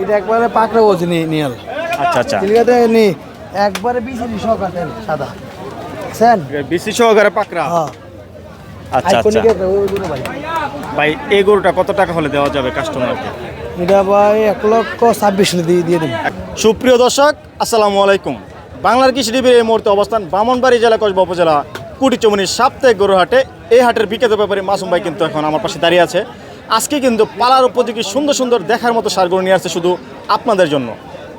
এটা একবারে পাকড়া বলছি নিয়াল। আচ্ছা আচ্ছা। চিলিকাতে নি একবারে বিচিলি সকাতেন সাদা। সেন? বিসি সহকারে পাকড়া? হ্যাঁ। আচ্ছা আচ্ছা। ভাই। এই গরুটা কত টাকা হলে দেওয়া যাবে কাস্টমারকে এটা ভাই এক লক্ষ ছাব্বিশ দিয়ে দিয়ে দেবেন সুপ্রিয় দর্শক আসসালামু আলাইকুম। বাংলার কৃষি টিভির এই মুহূর্তে অবস্থান বামনবাড়ি জেলা কসবা উপজেলা কুটিচমনি সাপ্তাহিক গরু হাটে এই হাটের বিখ্যাত ব্যাপারে মাসুম ভাই কিন্তু এখন আমার পাশে দাঁড়িয়ে আছে। আজকে কিন্তু পালার উপযোগী সুন্দর সুন্দর দেখার মতো সার গরু নিয়ে আসছে শুধু আপনাদের জন্য।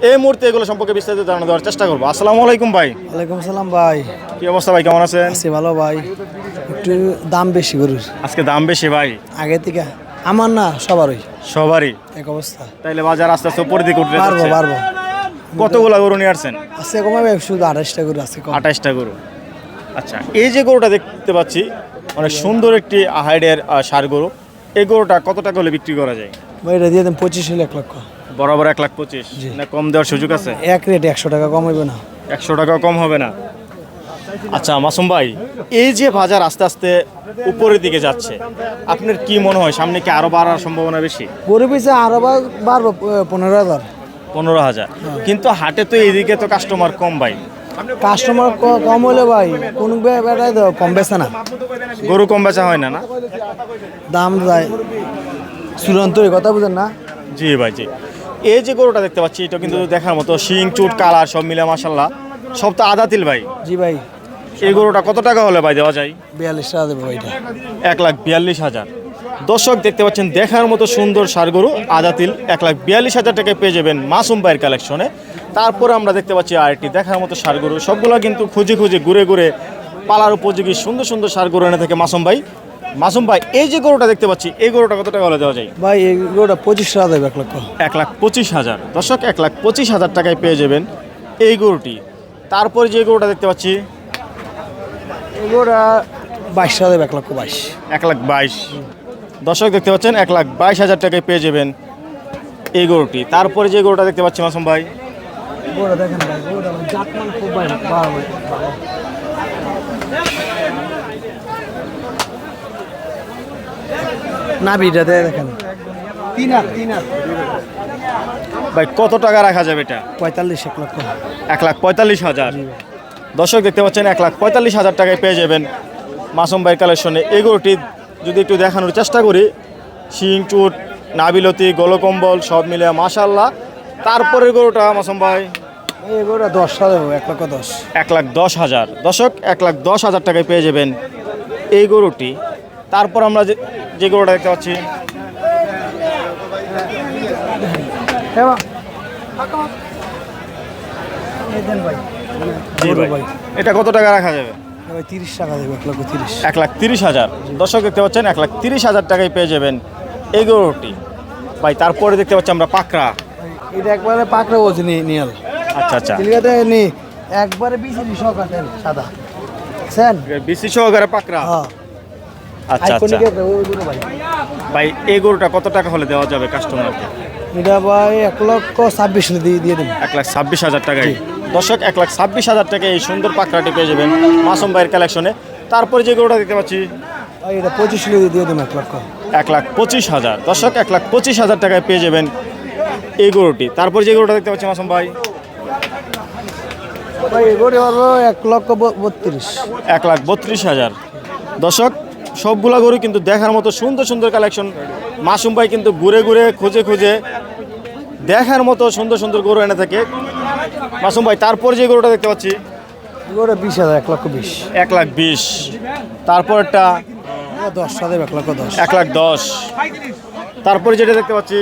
এই মুহূর্তে এগুলো সম্পর্কে বিস্তারিত জানানো দেওয়ার চেষ্টা করব। আসসালামু আলাইকুম ভাই। ওয়ালাইকুম আসসালাম ভাই। কি অবস্থা ভাই কেমন আছেন? আছে ভালো ভাই। একটু দাম বেশি গরুর। আজকে দাম বেশি ভাই? আগে থেকে আমার না সবারই। সবারই? এক অবস্থা। তাইলে বাজার আস্তে আস্তে উপরের দিকে উঠতে পারব পারব কতগুলা গরু নিয়ে আসছেন? আছে কমাবে শুধু আঠাশটা গরু আছে আঠাশটা গরু। আচ্ছা এই যে গরুটা দেখতে পাচ্ছি অনেক সুন্দর একটি হাইডের সার গরু। এই গরুটা কত টাকা হলে বিক্রি করা যায়? ভাই এটা দিয়ে দেন পঁচিশ হলে এক লক্ষ। বরাবর এক লাখ পঁচিশ। জি। না কম দেওয়ার সুযোগ আছে? এক রেট একশো টাকা কমাইবে না। একশো টাকা কম হবে না। আচ্ছা মাসুম ভাই এই যে বাজার আস্তে আস্তে উপরের দিকে যাচ্ছে আপনার কি মনে হয় সামনে কি আরও বাড়ার সম্ভাবনা বেশি? গরু পিছে আরও বাড়বো প- পনেরো হাজার। পনেরো হাজার। কিন্তু হাটে তো এইদিকে তো কাস্টমার কম ভাই। কাস্টমার কম হলে ভাই কোন বেটাই দাও কম বেছে না। গরু কম বেচা হয় না না? দাম যায় চূড়ান্ত কথা বুঝেন না? জি ভাই জি। এই যে গরুটা দেখতে পাচ্ছি এটা কিন্তু দেখার মতো শিং চুট কালার সব মিলে মাসাল্লাহ সব তো আদা তিল ভাই। জি ভাই। এই গরুটা কত টাকা হলে ভাই দেওয়া যায়? বিয়াল্লিশ টাকা দেবো ভাইটা এক লাখ বিয়াল্লিশ হাজার। দর্শক দেখতে পাচ্ছেন দেখার মতো সুন্দর সার গরু আদা তিল এক লাখ বিয়াল্লিশ হাজার টাকায় পেয়ে যাবেন মাসুম ভাইয়ের কালেকশনে। তারপরে আমরা দেখতে পাচ্ছি আরেকটি দেখার মতো সার গরু সবগুলো কিন্তু খুঁজে খুঁজে ঘুরে ঘুরে পালার উপযোগী সুন্দর সুন্দর সার গরু এনে থাকে মাসুম ভাই। মাসুম ভাই এই যে গরুটা দেখতে পাচ্ছি এই গরুটা কত টাকা হলে দেওয়া যায়? ভাই এই গরুটা পঁচিশ হাজার এক লক্ষ। এক লাখ পঁচিশ হাজার। দর্শক এক লাখ পঁচিশ হাজার টাকায় পেয়ে যাবেন এই গরুটি। তারপরে যে গরুটা দেখতে পাচ্ছি এই গরুটা বাইশ হাজার এক লক্ষ বাইশ। এক লাখ বাইশ। দর্শক দেখতে পাচ্ছেন এক লাখ বাইশ হাজার টাকায় পেয়ে যাবেন এই গরুটি। তারপরে যে গরুটা দেখতে পাচ্ছি মাসুম ভাই? ভাই। নাভিটা দেখেন। কত টাকা রাখা যাবে এটা? পঁয়তাল্লিশ এক লক্ষ। এক লাখ পঁয়তাল্লিশ হাজার। দর্শক দেখতে পাচ্ছেন এক লাখ পঁয়তাল্লিশ হাজার টাকায় পেয়ে যাবেন মাসুম ভাই কালেকশনে এই গরুটি যদি একটু দেখানোর চেষ্টা করি শিং চুট নাবিলতি গলকম্বল সব মিলে মাশাল্লাহ তারপরের গরুটা মাসুম ভাই? এই গরুটা দশ দেবো এক লক্ষ দশ। এক লাখ দশ হাজার। দশক এক লাখ দশ হাজার টাকায় পেয়ে যাবেন এই গরুটি। তারপর আমরা যে যে গরুটা দেখতে পাচ্ছি। এটা কত টাকা রাখা যাবে? তিরিশ টাকা দেবো এক লক্ষ তিরিশ। এক লাখ তিরিশ হাজার। দর্শক দেখতে পাচ্ছেন এক লাখ তিরিশ হাজার টাকায় পেয়ে যাবেন এই গরুটি ভাই তারপরে দেখতে পাচ্ছি আমরা পাকড়া। এটা একবারে পাকড়া বলছি নিয়াল। আচ্ছা আচ্ছা। চিলিকাতে নি একবারে বিচিলি সকাতেন সাদা। সেন? বিসি সহকারে পাকড়া। হ্যাঁ। আচ্ছা আচ্ছা। ভাই। ভাই এই গরুটা কত টাকা হলে দেওয়া যাবে কাস্টমারকে এটা ভাই এক লক্ষ ছাব্বিশ দিয়ে দিয়ে দেবেন এক লাখ ছাব্বিশ হাজার টাকায়। দর্শক এক লাখ ছাব্বিশ হাজার টাকা এই সুন্দর পাকড়াটি পেয়ে যাবেন মাসুম ভাইয়ের কালেকশনে তারপরে যে গরুটা দেখতে পাচ্ছি পঁচিশ দিয়ে দেবেন এক লক্ষ। এক লাখ পঁচিশ হাজার। দর্শক এক লাখ পঁচিশ হাজার টাকায় পেয়ে যাবেন এই গরুটি। তারপর যে গরুটা দেখতে পাচ্ছি মাসুম ভাই এক লক্ষ বত্রিশ। এক লাখ বত্রিশ হাজার। দর্শক সবগুলা গরু কিন্তু দেখার মতো সুন্দর সুন্দর কালেকশন মাসুম ভাই কিন্তু ঘুরে ঘুরে খুঁজে খুঁজে দেখার মতো সুন্দর সুন্দর গরু এনে থাকে। মাসুম ভাই তারপর যে গরুটা দেখতে পাচ্ছি? এগুলো বিশ হাজার এক লক্ষ বিশ। এক লাখ বিশ। তারপরটা? একটা দশ হাজার এক লক্ষ দশ। এক লাখ দশ। তারপরে যেটা দেখতে পাচ্ছি?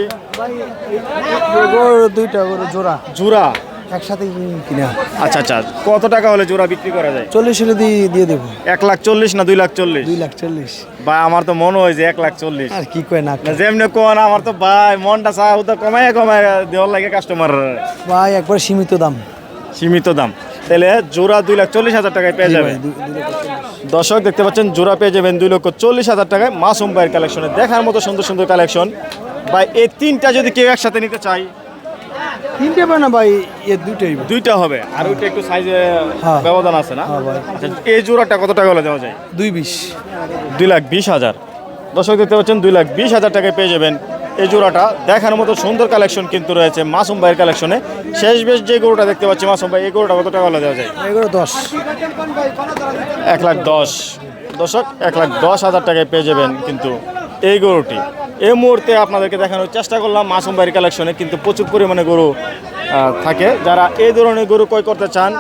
দুইটা গরু জোড়া। জোড়া। একসাথে কিনা আচ্ছা আচ্ছা। কত টাকা হলে জোড়া বিক্রি করা যায়? চল্লিশ হলে দিয়ে দেবো। এক লাখ চল্লিশ না দুই লাখ চল্লিশ? দুই লাখ চল্লিশ। বা আমার তো মনে হয় যে এক লাখ চল্লিশ। আর কি কয় না যেমনি কোন আমার তো ভাই মনটা চা ও তো কমায় কমায় দেওয়ার লাগে কাস্টমার ভাই একবার সীমিত দাম। সীমিত দাম। তাহলে জোড়া দুই লাখ চল্লিশ হাজার টাকায় পেয়ে যাবেন। ভাই। দর্শক দেখতে পাচ্ছেন জোড়া পেয়ে যাবেন দুই লক্ষ চল্লিশ হাজার টাকায় মাসুম ভাইয়ের কালেকশনে দেখার মতো সুন্দর সুন্দর কালেকশন ভাই এই তিনটা যদি কেউ একসাথে নিতে চাই তিনটে পায় না ভাই এ দুইটাই দুইটা হবে। আর ওইটা একটু সাইজে হ্যাঁ। ব্যবধান আছে না? আচ্ছা এই জোড়াটা কত টাকা হলে দেওয়া যায়? দুই বিশ। দুই লাখ বিশ হাজার। দর্শক দেখতে পাচ্ছেন দুই লাখ বিশ হাজার টাকায় পেয়ে যাবেন এই জোড়াটা। দেখার মতো সুন্দর কালেকশন কিন্তু রয়েছে মাসুম ভাইয়ের কালেকশনে শেষ বেশ যে গরুটা দেখতে পাচ্ছি মাসুম ভাই এই গরুটা কত টাকা দেওয়া যায়? এগুলো দশ। এক লাখ দশ। দশক এক লাখ দশ হাজার টাকায় পেয়ে যাবেন কিন্তু এই গরুটি। এই মুহূর্তে আপনাদেরকে দেখানোর চেষ্টা করলাম মাসুম কালেকশনে কিন্তু প্রচুর পরিমাণে গরু থাকে। যারা এই ধরনের গরু কয় করতে চান,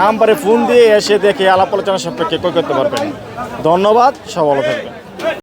নাম্বারে ফোন দিয়ে এসে দেখে আলাপ আলোচনা সাপেক্ষে কয় করতে পারবেন। ধন্যবাদ সব ভালো থাকবেন।